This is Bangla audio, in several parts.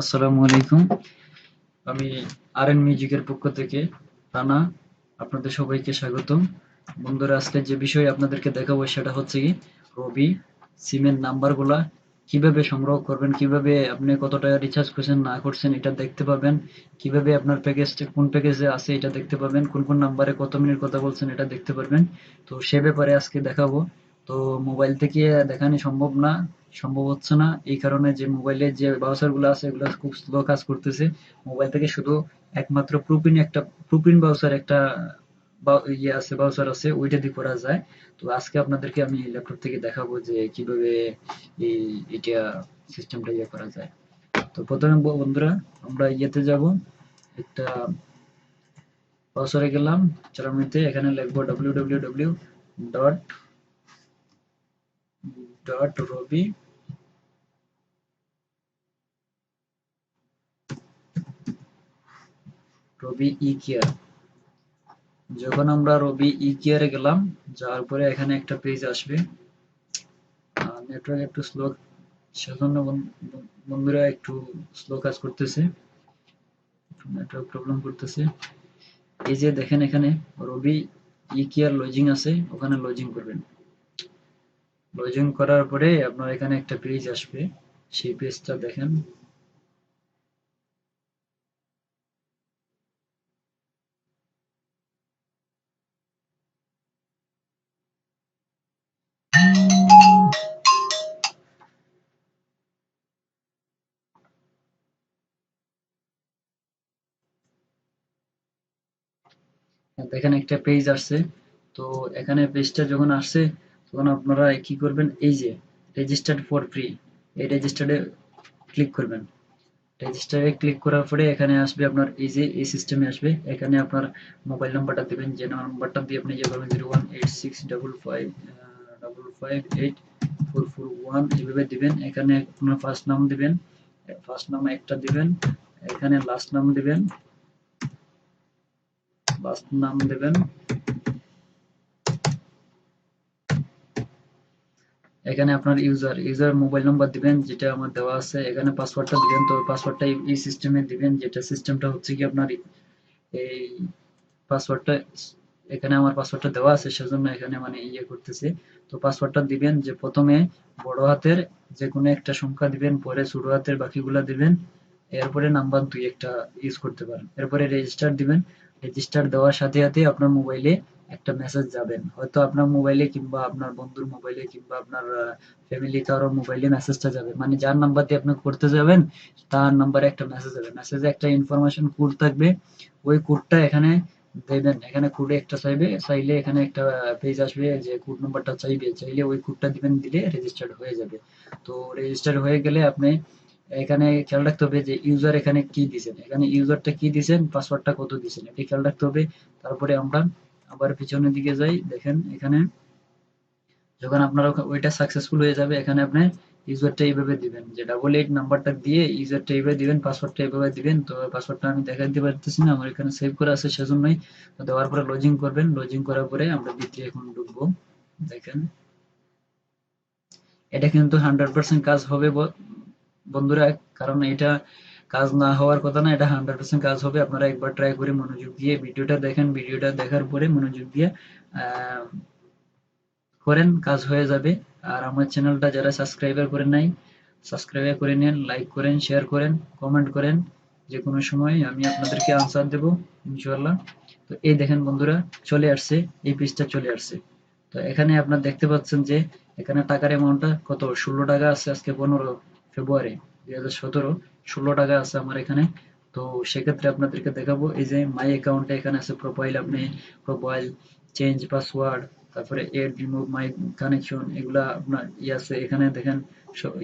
আসসালামু আলাইকুম। আমি আর এন মিউজিকের পক্ষ থেকে রানা আপনাদের সবাইকে স্বাগতম। বন্ধুরা, আজকে যে বিষয় আপনাদেরকে দেখাবো সেটা হচ্ছে কি রবি সিমের নাম্বারগুলা কীভাবে সংগ্রহ করবেন, কীভাবে আপনি কত টাকা রিচার্জ করছেন, না করছেন, এটা দেখতে পাবেন। কীভাবে আপনার প্যাকেজটা কোন প্যাকেজে আছে, এটা দেখতে পাবেন। কোন কোন নাম্বারে কত মিনিট কথা বলছেন, এটা দেখতে পারবেন। তো সে ব্যাপারে আজকে দেখাবো। তো মোবাইল থেকে দেখানো সম্ভব না, সম্ভব হচ্ছে না। এই কারণে যে মোবাইলে যে ব্রাউজারগুলো আছে, এগুলো খুব স্লো কাজ করতেছে। মোবাইল থেকে শুধু একমাত্র প্রুপিন একটা প্রুপিন ব্রাউজার একটা ইয়ে আছে ব্রাউজার আছে, ওইটা দিয়ে করা যায়। তো আজকে আপনাদেরকে আমি ল্যাপটপ থেকে দেখাবো যে কীভাবে এই, এটা সিস্টেমটা ইয়ে করা যায়। তো প্রথমে বন্ধুরা, আমরা ইয়েতে যাব। একটা ব্রাউজারে গেলাম চালামিতে এখানে লিখব W W W dot dot Robi Robi e care যখন আমরা রবি ই কেয়ারে গেলাম, যাওয়ার পরে এখানে একটা পেজ আসবে। নেটওয়ার্ক একটু স্লো সেজন্য বন- বন্ধুরা একটু স্লো কাজ করতেছে। নেটওয়ার্ক প্রবলেম করতেছে। এই যে দেখেন এখানে রবি ই কেয়ার লজিং আছে, ওখানে লজিং করবেন। লজিং করার পরে আপনার এখানে একটা পেজ আসবে। সেই পেজটা দেখেন। দেখেন একটা পেজ আসছে। তো এখানে পেজটা যখন আসছে তখন আপনারা কি করবেন? এই যে রেজিস্টার্ড ফর ফ্রি এই রেজিস্টার্ডে ক্লিক করবেন। রেজিস্টারে ক্লিক করার পরে এখানে আসবে আপনার, এই যে, এই সিস্টেমে আসবে। এখানে আপনার মোবাইল নাম্বারটা দিবেন, যে নাম্বারটা দিয়ে আপনি যে করবেন zero one eight six double five double five eight four four one দিবেন। এখানে আপনার ফার্স্ট নাম দিবেন ফার্স্ট নাম একটা দিবেন, এখানে লাস্ট নাম দিবেন লাস্ট নাম দেবেন। এখানে আপনার ইউজার ইউজার মোবাইল নাম্বার দিবেন, যেটা আমার দেওয়া আছে। এখানে পাসওয়ার্ডটা দিবেন, তো পাসওয়ার্ডটা এই সিস্টেমে দিবেন, যেটা সিস্টেমটা হচ্ছে কি আপনার এই পাসওয়ার্ডটা এখানে আমার পাসওয়ার্ডটা দেওয়া আছে, সেজন্য এখানে মানে ইয়ে করতেছে। তো পাসওয়ার্ডটা দিবেন, যে প্রথমে বড় হাতের যে কোনো একটা সংখ্যা দিবেন, পরে ছোট হাতের বাকিগুলা দিবেন। এরপরে নাম্বার দুই একটা ইউজ করতে পারেন। এরপরে রেজিস্টার দিবেন। রেজিস্টার দেওয়ার সাথে সাথে আপনার মোবাইলে একটা মেসেজ যাবেন। হয়তো আপনার মোবাইলে কিংবা আপনার বন্ধুর মোবাইলে কিংবা আপনার ফ্যামিলি কারও মোবাইলে মেসেজটা যাবে। মানে যার নাম্বার দিয়ে আপনি করতে যাবেন, তার নাম্বারে একটা মেসেজ যাবে। মেসেজে একটা ইনফরমেশন কোড থাকবে। ওই কোডটা এখানে দেবেন। এখানে কোডে একটা চাইবে, চাইলে এখানে একটা পেজ আসবে যে কোড নাম্বারটা চাইবে। চাইলে ওই কোডটা দিবেন, দিলে রেজিস্টার্ড হয়ে যাবে। তো রেজিস্টার্ড হয়ে গেলে আপনি এখানে খেয়াল রাখতে হবে যে ইউজার এখানে কি দিছেন এখানে ইউজারটা কি দিছেন পাসওয়ার্ডটা কত দিছেন এটা খেয়াল রাখতে হবে। তারপরে আমরা আবার পিছনের দিকে যাই, দেখেন এখানে। যখন আপনার ওইটা সাকসেসফুল হয়ে যাবে, এখানে আপনি ইউজারটা এইভাবে দিবেন, যে ডাবল এইট নাম্বারটা দিয়ে ইউজারটা এইভাবে দিবেন পাসওয়ার্ডটা এইভাবে দিবেন। তো পাসওয়ার্ডটা আমি দেখা দিতে পারতেছি না, আমার এখানে সেভ করা আছে সেজন্যই। দেওয়ার পরে লজিং করবেন লজিং করার পরে আমরা ভিতরে এখন ঢুকবো, দেখেন। এটা কিন্তু হান্ড্রেড পার্সেন্ট কাজ হবে বন্ধুরা, কারণ এটা কাজ না হওয়ার কথা না, এটা হান্ড্রেড পার্সেন্ট কাজ হবে। আপনারা একবার ট্রাই করে মনোযোগ দিয়ে ভিডিওটা দেখেন। ভিডিওটা দেখার পরে মনোযোগ দিয়ে করেন, কাজ হয়ে যাবে। আর আমার চ্যানেলটা যারা সাবস্ক্রাইবার করে নাই সাবস্ক্রাইব করে নেন লাইক করেন শেয়ার করেন কমেন্ট করেন। যে কোনো সময় আমি আপনাদেরকে আনসার দেব ইনশাল্লাহ তো এই দেখেন বন্ধুরা, চলে আসছে, এই পেজটা চলে আসছে। তো এখানে আপনার দেখতে পাচ্ছেন যে, এখানে টাকার অ্যামাউন্টটা কত? ষোলো টাকা আছে আজকে পনেরো ফেব্রুয়ারি দুই হাজার সতেরো। ষোলো টাকা আছে আমার এখানে। তো সেক্ষেত্রে আপনাদেরকে দেখাবো, এই যে মাই অ্যাকাউন্টে এখানে আছে প্রোফাইল আপনি প্রোফাইল চেঞ্জ পাসওয়ার্ড তারপরে এড রিমুভ মাই কানেকশন এগুলা আপনার ইয়ে আছে। এখানে দেখেন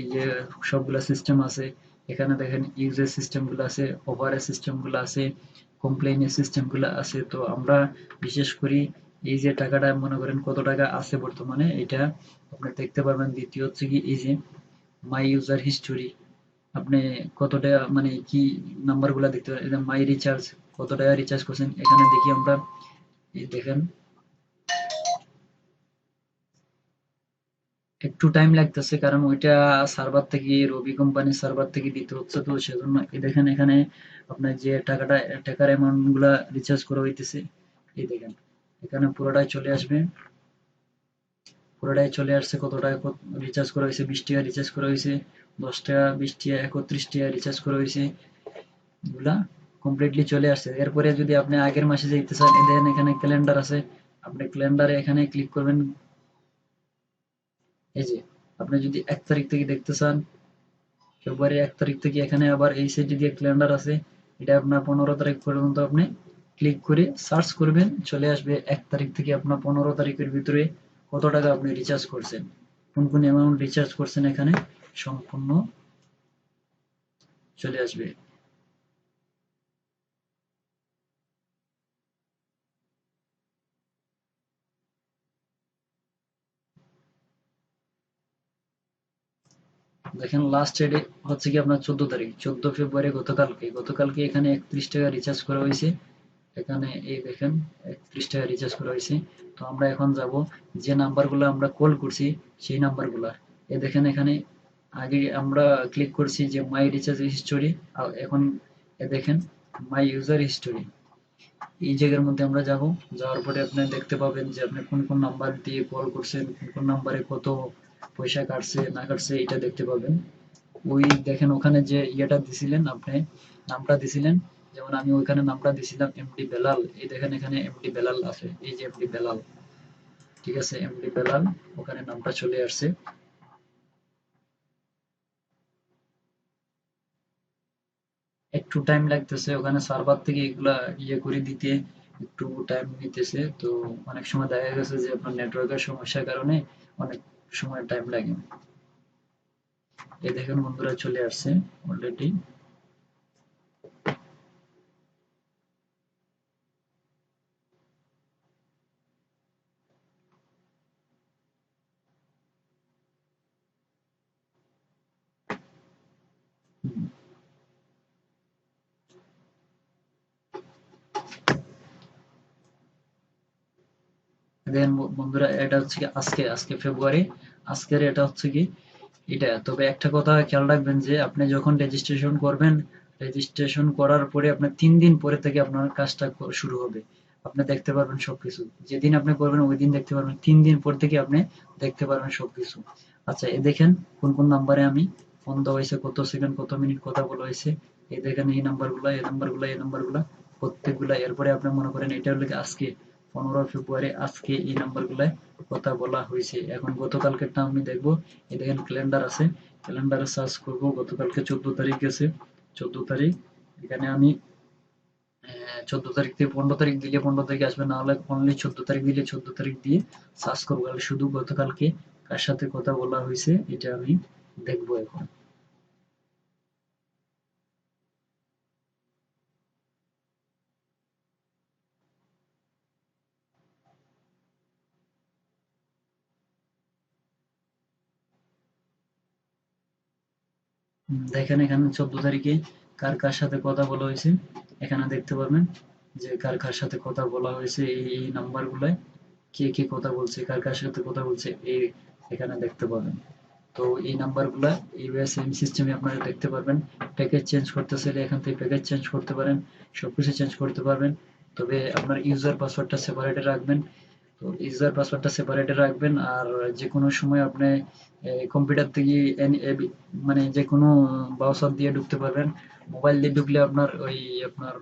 ইয়ে সবগুলা সিস্টেম আছে। এখানে দেখেন ইউজের সিস্টেমগুলো আছে ওভারের সিস্টেমগুলো আছে কমপ্লেইনের সিস্টেমগুলো আছে। তো আমরা বিশেষ করি এই যে টাকাটা, মনে করেন কত টাকা আছে বর্তমানে, এটা আপনি দেখতে পারবেন। দ্বিতীয় হচ্ছে কি এই যে মাই ইউজার হিস্টোরি আপনি কত টাকা মানে কি নাম্বারগুলা দেখতে পারেন? মাই রিচার্জ কত টাকা রিচার্জ করছেন? এখানে দেখি আমরা দেখেন। একটু টাইম লাগতেছে কারণ ওইটা সার্ভার থেকে, রবি কোম্পানির সার্ভার থেকে দিতে হচ্ছে তো সেজন্য। দেখেন এখানে আপনার যে টাকাটা, টাকার অ্যামাউন্টগুলা রিচার্জ করা হইতেছে, এই দেখেন। এখানে পুরোটাই চলে আসবে। পুরোটাই চলে আসছে কত টাকা রিচার্জ করা হয়েছে বিশ টাকা রিচার্জ করা হয়েছে দশ টাকা বিশ টাকা একত্রিশ টাকা রিচার্জ করা হয়েছে। এগুলা কমপ্লিটলি চলে আসছে। এরপরে যদি আপনি আগের মাসে যেতে চান দেখেন এখানে ক্যালেন্ডার আছে। আপনি ক্যালেন্ডারে এখানে ক্লিক করবেন। এই যে, আপনি যদি এক তারিখ থেকে দেখতে চান ফেব্রুয়ারি এক তারিখ থেকে এখানে আবার এই সাইডে দিয়ে ক্যালেন্ডার আছে। এটা আপনার পনেরো তারিখ পর্যন্ত আপনি ক্লিক করে সার্চ করবেন। চলে আসবে এক তারিখ থেকে আপনার পনেরো তারিখের ভিতরে কত টাকা আপনি রিচার্জ করছেন, কোন কোন অ্যামাউন্ট রিচার্জ করছেন এখানে। সম্পূর্ণ চলে আসবে। দেখেন লাস্ট ডেট হচ্ছে কি আপনার চোদ্দ তারিখ। চোদ্দ ফেব্রুয়ারি গতকালকে। গতকালকে এখানে একত্রিশ টাকা রিচার্জ করা হয়েছে। এখানে এই দেখেন, একত্রিশ টাকা রিচার্জ করা হয়েছে। তো আমরা এখন যাব যে নাম্বারগুলো আমরা কল করছি, সেই নাম্বারগুলো এ দেখেন এখানে আগে আমরা ক্লিক করছি যে মাই রিচার্জ হিস্টোরি এখন দেখেন মাই ইউজার হিস্টোরি এই জায়গার মধ্যে আমরা যাব, যাওয়ার পরে আপনি দেখতে পাবেন যে আপনি কোন কোন নাম্বার দিয়ে কল করছেন, কোন কোন নাম্বারে কত পয়সা কাটছে, না কাটছে এটা দেখতে পাবেন। ওই দেখেন, ওখানে যে ইয়েটা দিছিলেন আপনি, নামটা দিছিলেন, যেমন আমি ওইখানে নামটা দিছিলাম এমডি বেলাল, এই দেখেন এখানে এমডি বেলাল আছে, এই যে এমডি বেলাল। ঠিক আছে এমডি বেলাল, ওখানে নামটা চলে আসছে। একটু টাইম লাগতেছে, ওখানে সার্ভার থেকে এগুলা ইয়ে করে দিতে একটু টাইম নিতেছে। তো অনেক সময় দেখা গেছে যে আপনার নেটওয়ার্কের সমস্যার কারণে অনেক সময় টাইম লাগে এই দেখেন বন্ধুরা চলে আসছে অলরেডি দেন বন্ধুরা, এটা হচ্ছে কি আজকে আজকে ফেব্রুয়ারি, আজকের এটা হচ্ছে কি, এটা। তবে একটা কথা খেয়াল রাখবেন যে, আপনি যখন রেজিস্ট্রেশন করবেন রেজিস্ট্রেশন করার পরে আপনার তিন দিন পরে থেকে আপনার কাজটা শুরু হবে। আপনি দেখতে পারবেন সবকিছু। যেদিন আপনি করবেন, ওই দিন দেখতে পারবেন। তিন দিন পর থেকে আপনি দেখতে পারবেন সবকিছু। আচ্ছা এ দেখেন, কোন কোন নাম্বারে আমি ফোন দেওয়া হয়েছে, কত সেকেন্ড কত মিনিট কথা বলা হয়েছে। এই দেখেন এই নাম্বারগুলো এই নাম্বারগুলো এই নাম্বারগুলো প্রত্যেকগুলা। এরপরে আপনি মনে করেন, এটা হলো আজকে পনেরো ফেব্রুয়ারি আজকে এই নাম্বারগুলায় কথা বলা হয়েছে। এখন গতকালকেরটা আমি দেখব। এই দেখেন ক্যালেন্ডার আছে। ক্যালেন্ডারে সার্চ করব, গতকালকে চোদ্দ তারিখ গেছে। চোদ্দ তারিখ, এখানে আমি চোদ্দ তারিখ থেকে পনেরো তারিখ দিলে পনেরো তারিখ আসবে, না হলে অনলি চোদ্দ তারিখ দিলে চোদ্দ তারিখ দিয়ে সার্চ করব। শুধু গতকালকে কার সাথে কথা বলা হয়েছে, এটা আমি দেখব এখন। দেখেন এখানে চোদ্দ তারিখে কার কার সাথে কথা বলা হয়েছে। এখানে দেখতে পারবেন যে কার কার সাথে কথা বলা হয়েছে এই এই নাম্বার গুলায় কে কে কথা বলছে, কার কার সাথে কথা বলছে, এই এখানে দেখতে পাবেন তো এই নাম্বারগুলা এইভাবে সেম সিস্টেমে আপনারা দেখতে পারবেন। প্যাকেজ চেঞ্জ করতে চাইলে এখান থেকে প্যাকেজ চেঞ্জ করতে পারেন, সবকিছু চেঞ্জ করতে পারবেন। তবে আপনার ইউজার পাসওয়ার্ডটা সেপারেটে রাখবেন। তো ইউজার পাসওয়ার্ডটা সেপারেটে রাখবেন আর যে কোনো সময় আপনি কম্পিউটার থেকে মানে যে কোনো ব্রাউজার দিয়ে ঢুকতে পারবেন। মোবাইল দিয়ে ঢুকলে আপনার ওই, আপনার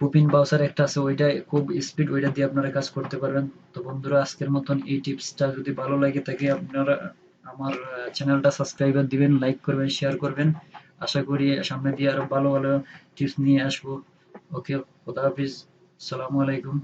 পুপিন ব্রাউজার একটা আছে, ওইটা খুব স্পিড ওইটা দিয়ে আপনারা কাজ করতে পারবেন। তো বন্ধুরা, আজকের মতন এই টিপসটা যদি ভালো লাগে থাকে আপনারা আমার চ্যানেলটা সাবস্ক্রাইবার দিবেন লাইক করবেন শেয়ার করবেন। আশা করি সামনে দিয়ে আরও ভালো ভালো টিপস নিয়ে আসব। ওকে খোদা হাফিজ। আসসালামু আলাইকুম।